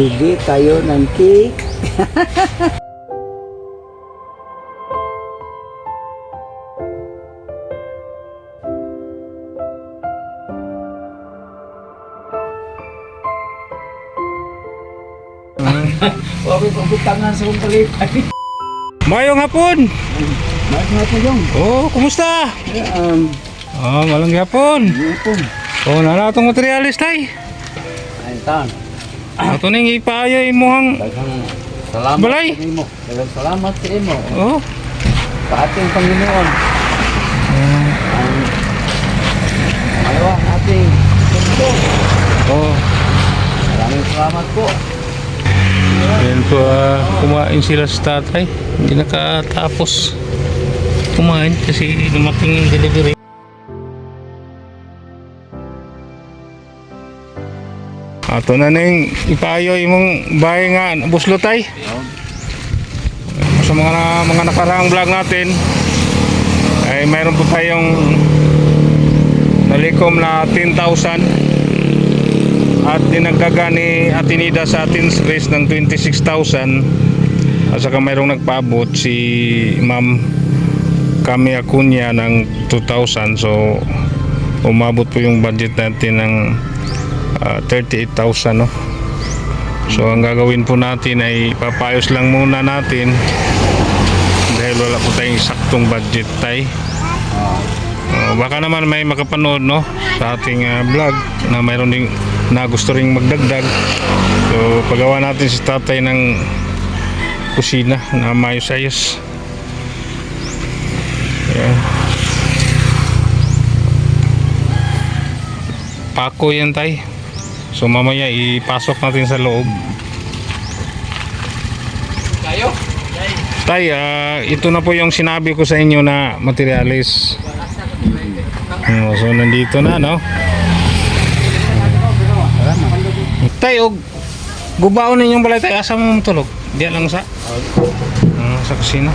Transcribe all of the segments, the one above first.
bili tayo ng cake. Okay, pagbutangan sa kong kalipay. Mayong hapon. Mas nga po yung. Oh, kumusta? Um, Oh, malang hapon. po. Oh, nala tong materialis tay. Ay, tan. Ato ning ipaayo imuhang Daghang salamat Balay. sa imo. Daghang salamat sa imo. Oh. Sa ating Panginoon. Ang malawa ating mundo. Oh. Maraming salamat po. Yan po, ah, kumain sila sa tatay. Hindi nakatapos kumain kasi dumating yung delivery. Ato na ning ipayo imong bahay nga buslotay. Sa mga mga nakaraang vlog natin ay mayroon po tayong nalikom na 10,000 at dinagdaga ni Atinida sa atin race ng 26,000 at saka mayroong nagpaabot si Ma'am Kami Acuña ng 2,000 so umabot po yung budget natin ng ah, 38,000 no so ang gagawin po natin ay papayos lang muna natin dahil wala po tayong saktong budget tay Oh, baka naman may makapanood no sa ating ah, vlog na mayroon ding na gusto ring magdagdag. So pagawa natin si tatay ng kusina na mayos-ayos. Ayan. Pako yan tay. So mamaya ipasok natin sa loob. Kayo? Tay, ah, ito na po yung sinabi ko sa inyo na materialis. Oh, so nandito na, no? Tay, og gubaon ninyong balay tay, asa mo matulog? Diyan lang sa Ah, sa kusina.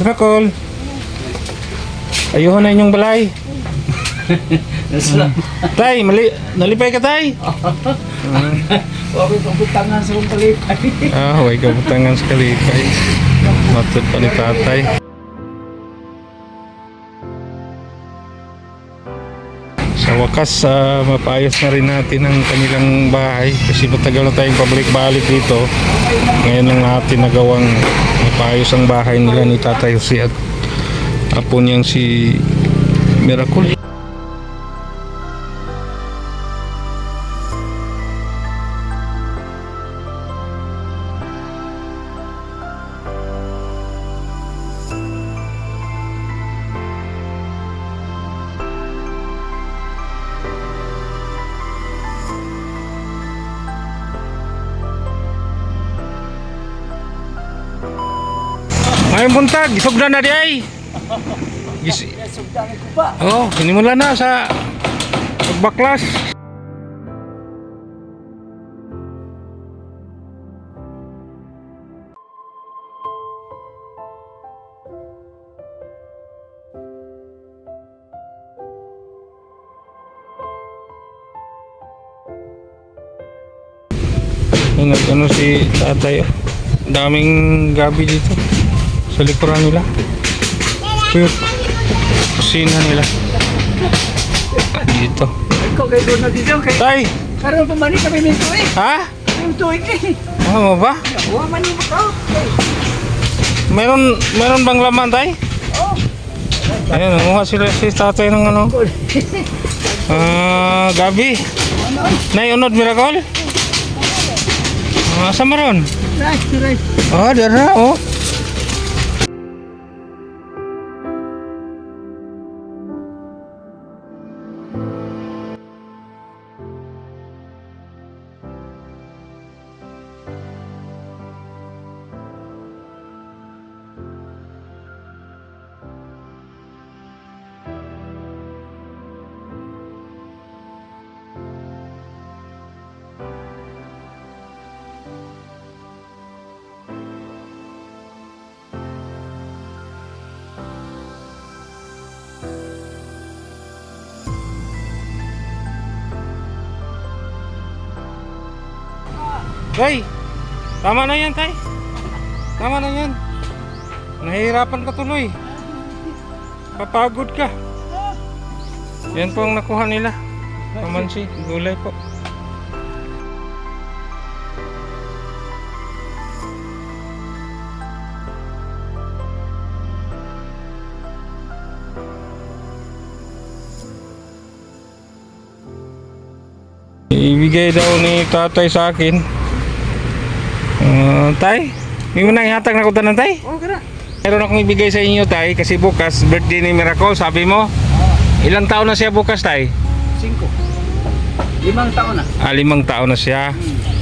Drakol. Ayuhan na inyong balay. Tay, mali, nalipay ka tay. Okay, pagbutangan sa kong kalipay. Ah, huwag ka butangan sa kalipay. Matod pa ni tatay. Wakas, ah, mapayos na rin natin ang kanilang bahay kasi matagal na tayong pabalik-balik dito. Ngayon lang natin nagawang mapayos ang bahay nila ni Tatay Jose at apo niyang si Miracle. Ngayong buntag, isugda na di ay. Gis Sugdanan ko pa. oh, hinimula na sa pagbaklas. Yung ano si tatay, oh. daming gabi dito sa likuran nila. Yung kusina nila. Dito. Ikaw kayo doon na dito. Kay... Tay! Karoon pa man kami minto eh. Ha? Tuwing eh. Ano mo ba? Huwag man mo ka. Meron, meron bang laman, tay? Oh. Ayun, nanguha sila si tatay ng ano. Ah, gabi. Nay, unod, miracle? Ah, asa maron? Rice, rice. Oh, dara, oh. Tay, tama na yan, tay. Tama na yan. Nahihirapan ka tuloy. Papagod ka. Yan po ang nakuha nila. Kamansi, gulay po. Ibigay daw ni tatay sa akin. Ah, tay, may mo nang ihatag na ko tanan tay? Oh, kana. Meron akong ibigay sa inyo tay kasi bukas birthday ni Miracle sabi mo. Ilang taon na siya bukas tay? Cinco. Limang taon na. Ah, limang taon na siya.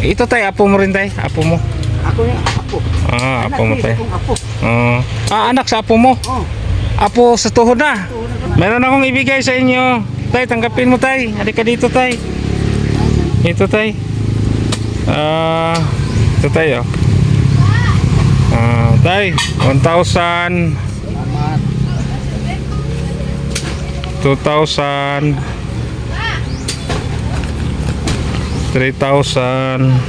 Ito tay, apo mo rin tay, apo mo. Ako yung apo. Ah, Anak apo mo tay. apo. Ah, ah, anak sa apo mo. Oh. Apo sa tuhod na. Oo na. Meron akong ibigay sa inyo. Tay, tanggapin mo tay. Halika dito tay. Ito tay. Ah, ito tay oh. Ah, tay, 1,000, Salamat. 2,000, 3,000,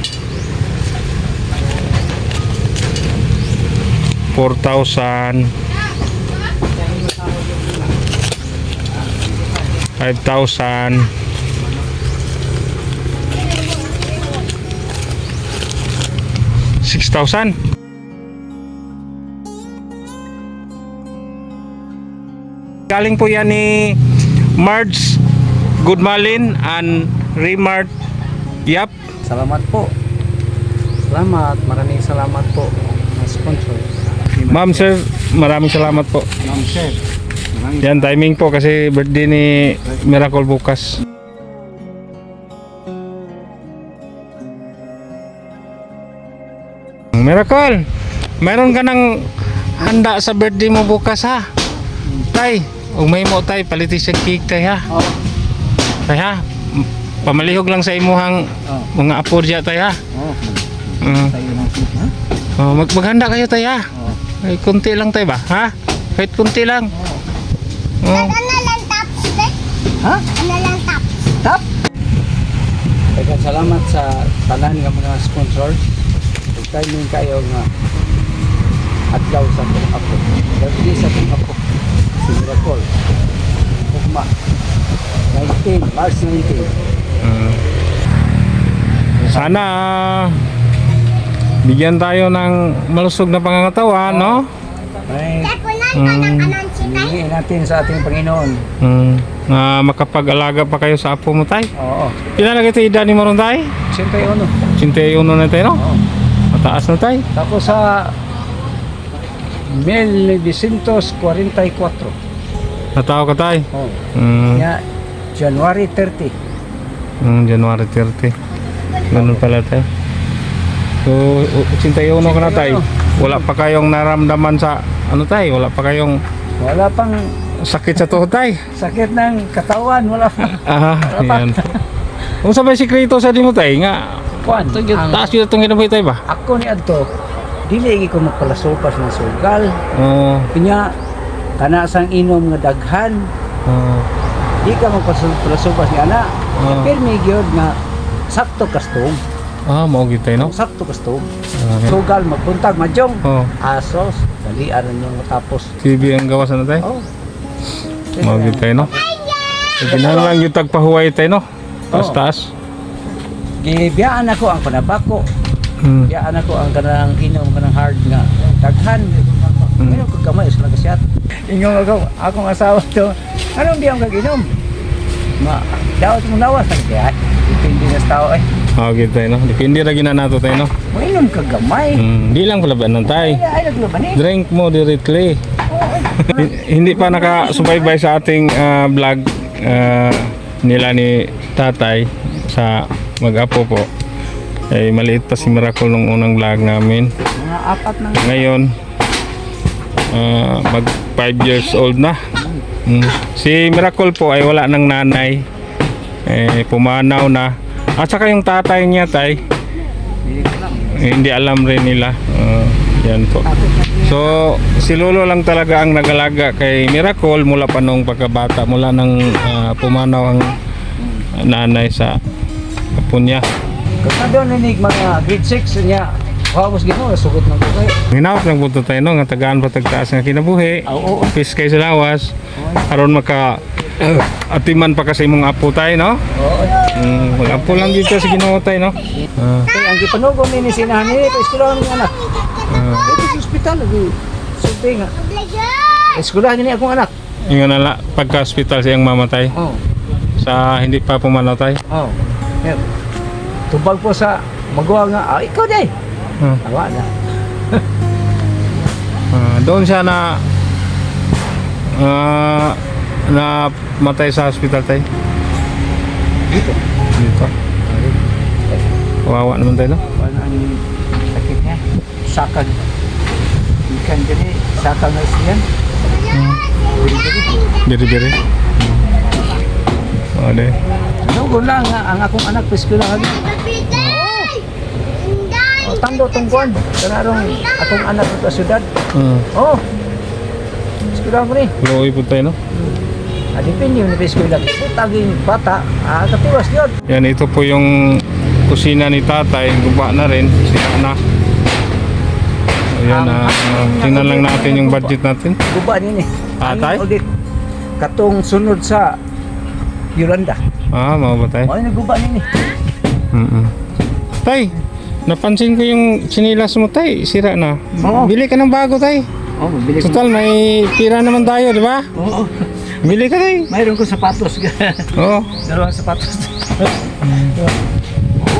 4,000, 5,000, Six thousand. Galing po yan ni Marge Goodmalin and Remart Yap. Salamat po. Salamat. Maraming salamat po. Mga sponsor. Ma'am sir, maraming salamat po. Ma'am Sir. Maraming Yan timing po kasi birthday ni Miracle bukas. Miracle, meron ka ng handa sa birthday mo bukas ha. Tay, umay mo tay, paliti siya cake tay ha. Oh. Tay ha, pamalihog lang sa imuhang Oh. mga apo dya tay ha. Oh. Mm. Tayo ng soup, ha? Oh, mag maghanda kayo tay ha. Oh. Ay, kunti lang tay ba? Ha? Kahit kunti lang. Oh. Ano lang be? Ha? Ano lang tops? Tap. Daghang salamat sa tanan nga mga sponsors. Timing kayo nga adlaw sa akong apo. Birthday sa akong apo. Si Miracle. Ugma. 19, March 19. Mm. Sana bigyan tayo ng malusog na pangangatawan, no? Ay, Tay. hingin natin sa ating Panginoon. Mm. Na makapag-alaga pa kayo sa apo mo, tay. Oo. Pinalagay tayo edad ni Maron, tay? Siyempre ano. 81 na tayo, no? Oo. Mataas na, tay. Tapos sa 1944. Natao ka, tay. Oh. Mm. Nga, January 30. Mm, January 30. Ganun pala, tay. So, u- 81 ka na, tay. Wala pa kayong naramdaman sa, ano, tay? Wala pa kayong Wala pang sakit sa tuhod, tay? sakit ng katawan. Wala pang Ah, yan. Kung sabay sikreto sa di mo tay nga kwan. Ang, taas yun itong ginabuhi tay ba? ako ni Adto, dili ko magpalasopas ng sugal. Oo. Kanya, kana sang inom nga daghan. Oo. Di ka magpalasopas ni ana. Oo. Pero may gyud nga sakto kastog. Ah, mao gid tay no. Sakto kastog. Ah, Sugal magpuntag majong. Oh, Asos, dali aran yung matapos. TV ang gawas na tay. Oh. Mao tay no. Kinahanglan gyud tagpahuway tay no. Taas Oo. Gibiyaan ako ang panabako. Hmm. Biyaan ako ang kanang inom kanang hard nga daghan. Mm. Ngayon ko kamay sa lagasiyat. Inyong ako, akong asawa to. Anong biyang kag-inom? Ma, dapat mo nawas ang kaya. Depende na sa tao eh. Mao gid tay no. Depende ra gina nato tay no. Mainom ka gamay. Hmm. Di lang pala ba nang tay. Ay, ay, naglaban eh. Drink mo directly. Hin- Hindi pa nakasubaybay sa ating ah, vlog ah, nila ni tatay sa mag-apo po. Eh, maliit pa si Miracle nung unang vlog namin. Mga apat ng Ngayon, ah, mag 5 years old na. Mm. Si Miracle po ay wala ng nanay. Eh, pumanaw na. At saka yung tatay niya tay, eh, hindi alam rin nila. Ah, yan po. So, si Lolo lang talaga ang nagalaga kay Miracle mula pa nung pagkabata, mula nang ah, pumanaw ang nanay sa niya. Kung na ninig mga grade 6 niya, Hawas gino, sugot ng bukay. Hinawat ng punto tayo no, nga tagaan pa tagtaas nga kinabuhi. Oo, oo. Pis kay sa lawas. Aron maka atiman pa kasi mong apo tayo no. Oo. Mm, mag-apo lang dito sa Ginoo tayo no. Ah, Kaya ang gipanugom ni sinahan ni ito, eskwelahan ng anak. ah. Ito sa ospital, lagi. Sulti nga. Eskwelahan ni akong anak. Ingon na pagka-hospital siyang mamatay. Oo. Sa hindi pa pumanaw tayo. Oo. Yan. Tubag po sa magawa nga, ah, ikaw day. Ah, Awa na. ah, doon siya na ah, na matay sa hospital tayo. Dito. Dito. Kawawa naman tayo no. Ano ang sakit niya? Sakag. Ikan gani, sakag na siyan. Diri-diri. Oh, de. Ano lang nga, ang akong anak eskwelahan. Belajar. Inday. Oh, tando tungkuan. Kanarong akong anak sa syudad. Hmm. Oh. Eskwelahan ko ni. Luoy po tayo no. Adipin yun ni eskwelahan. Taging bata, ah, katiwas yun. Yan, ito po yung kusina ni tatay. Guba na rin. Siya na. Ayan, ah, ah, tingnan lang natin yung budget natin. Guba niya ni. Ah, tay? audit. Katong sunod sa Yolanda. Ah, mga ba tayo? Oh, yung guba niya ni. Mm Tay, napansin ko yung sinilas mo tay. Sira na. Oo. Bili ka ng bago tay. Oh, mabili ko. Total, may tira naman tayo, di ba? Oo. Bili ka tay. Mayroon ko sapatos. Oo. Dalawang sapatos.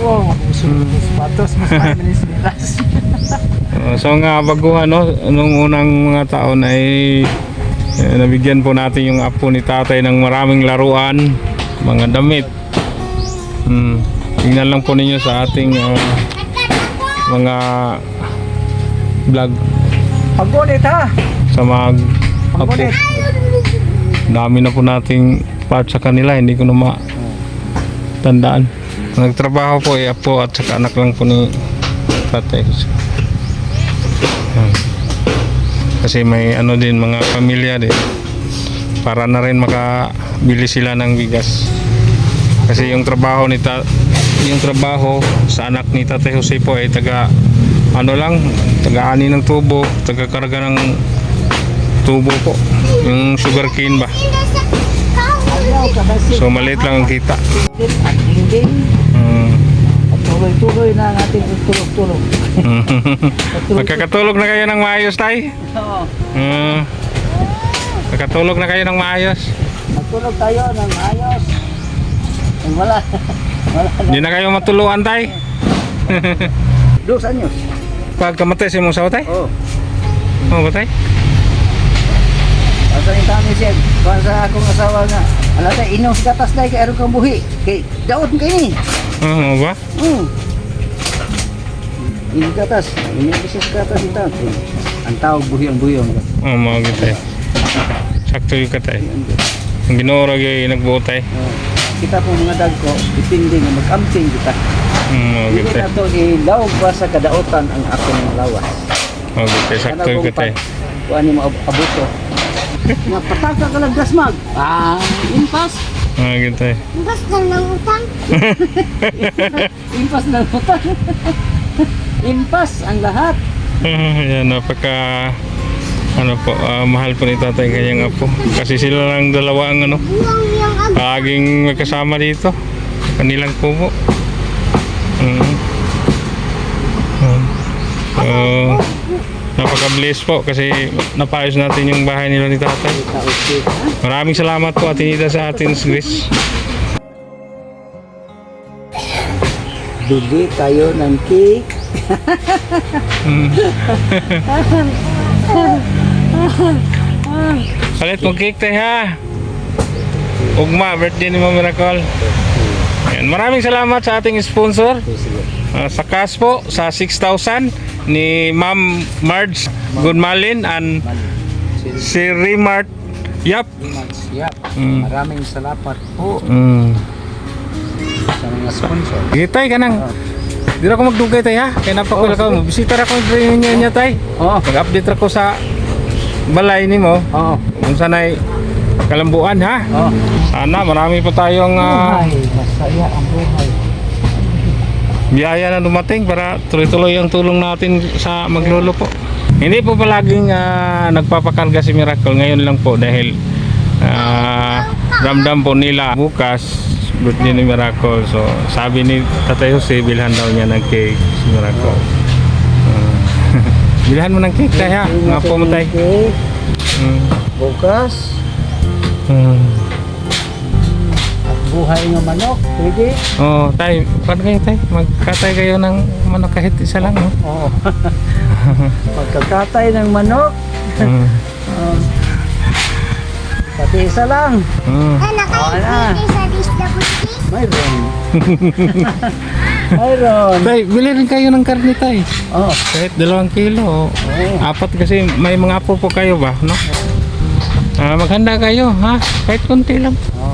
Oo, susunod ko sapatos. Mas yung sinilas. So nga baguhan no, nung unang mga taon ay eh, nabigyan po natin yung apo ni tatay ng maraming laruan, mga damit. Hmm. Tingnan lang po ninyo sa ating uh, mga vlog Paggunit ha! sa mga apo. Dami na po nating part sa kanila, hindi ko na matandaan. Nagtrabaho po ay apo at saka anak lang po ni tatay. Yan. Kasi may ano din mga pamilya din para na rin makabili sila ng bigas. Kasi yung trabaho ni ta yung trabaho sa anak ni Tatay Jose po ay taga ano lang, taga-ani ng tubo, taga-karga ng tubo po. Yung sugar cane ba? So maliit lang ang kita. Mm. At tuloy-tuloy na ang ating tulog-tulog. Magkakatulog na kayo ng maayos, tay? Oo. Mm. Magkatulog na kayo ng maayos. Magtulog tayo ng ayos. Ang wala. Wala. Hindi na kayo matuluan, tay. Dos anyos. Pag kamatay si mong tay? Oo. Oo ba, tay? Asa yung kami siya. Kung sa akong asawa nga. Ala tayo, inom sa gatas na kay aron kang buhi. Kay daot kayo ni. Oo ba? Hmm. Inom gatas. Inom kasi sa gatas ito. Ang tawag buhi-buhi. Oo, mga gitu tay. Sakto yung katay. Ang ginuro yung nagbuo tay. Oh. Kita po mga dagko, depende nga mag-amping kita. Mm, mga Hindi gitu tay. na to ilawag ba sa kadaotan ang akong lawas. Mga gitu tay. Sakto yung katay. Kung ano mo ab- abuso. Nga pataka ka lang gasmag. Ah, impas. Mga gitu tay. Basta ng utang. Impas na utang. impas ang lahat. Yan, napaka ano po, ah, mahal po ni tatay kanyang apo. Kasi sila lang dalawa ang ano. Laging magkasama dito. Kanilang kubo. Mm. Mm. So, napaka-bless po kasi napayos natin yung bahay nila ni tatay. Maraming salamat po Atinida sa atin, Grace. Bili tayo ng cake. Mm. Palit mo cake tayo ha. Ugma, birthday ni Mama. Ayan, maraming salamat sa ating sponsor. Uh, sa cash po, sa 6,000 ni Ma'am Marge Gunmalin and si Remart Yap. Yap. Mm. Maraming salamat po Mm. sa mga sponsor. Gitay ka nang. Di na ako magdugay tay ha. Kaya napakula ka. Bisita ra ko reunion niya tay. Oo. Mag-update ako sa balay ni mo. Oo. Kung sanay kalambuan ha. Oo. Sana marami pa tayong ah, Buhay, masaya ang buhay. Biyaya na dumating para tuloy-tuloy ang tulong natin sa maglolo po. Hindi po palaging ah, nagpapakarga si Miracle ngayon lang po dahil ah, ramdam po nila bukas birthday ni Miracle. So sabi ni Tatay Jose bilhan daw niya ng cake si Miracle. Ah, bilhan mo ng cake kaya nga po mo tay. Okay. Mm. Bukas. Mm. Buhay ng manok. Pwede. Oh, tay, paano kayo tay? Magkatay kayo ng manok kahit isa lang, no? Oo. Pagkakatay ng manok. Mm. Um, pati isa lang. Mm. Ay, nakaipili sa DSWD. Mayroon. Mayroon. Tay, bili rin kayo ng karne tay. Oh. Kahit dalawang kilo. Oo. Apat kasi may mga apo po kayo ba, no? Ah, maghanda kayo, ha? Kahit konti lang. Oh.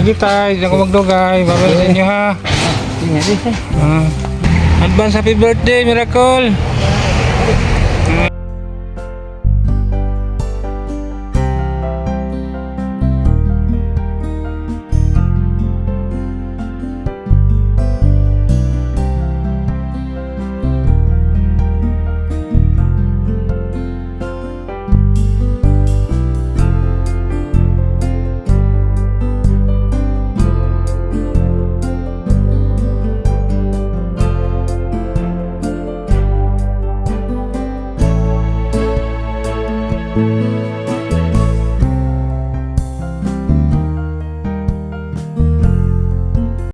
Sige tay, diyan ko magdugay. Babay sa inyo ha. Tingnan din. Ah. advance happy birthday, Miracle.